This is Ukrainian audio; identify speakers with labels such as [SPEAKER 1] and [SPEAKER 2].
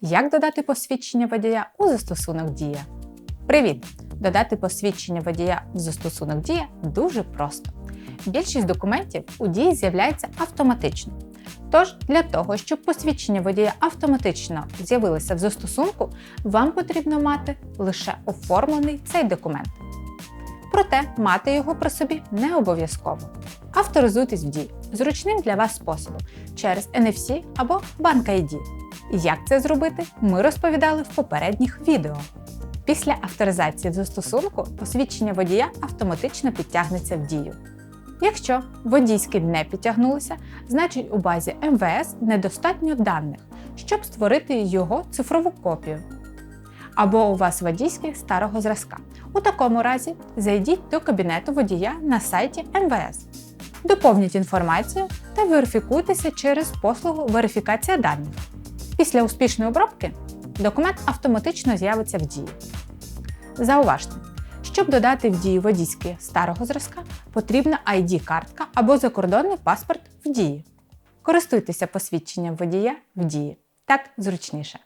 [SPEAKER 1] Як додати посвідчення водія у застосунок Дія? Привіт! Додати посвідчення водія в застосунок Дія дуже просто. Більшість документів у дії з'являється автоматично. Тож, для того, щоб посвідчення водія автоматично з'явилося в застосунку, вам потрібно мати лише оформлений цей документ. Проте мати його при собі не обов'язково. Авторизуйтесь в дії зручним для вас способом через NFC або Bank ID. Як це зробити, ми розповідали в попередніх відео. Після авторизації застосунку посвідчення водія автоматично підтягнеться в дію. Якщо водійське не підтягнулося, значить у базі МВС недостатньо даних, щоб створити його цифрову копію. Або у вас водійське старого зразка. У такому разі зайдіть до кабінету водія на сайті МВС. Доповніть інформацію та верифікуйтеся через послугу верифікація даних. Після успішної обробки документ автоматично з'явиться в дії. Зауважте, щоб додати в дію водійське старого зразка, потрібна ID-картка або закордонний паспорт в дії. Користуйтеся посвідченням водія в дії. Так зручніше.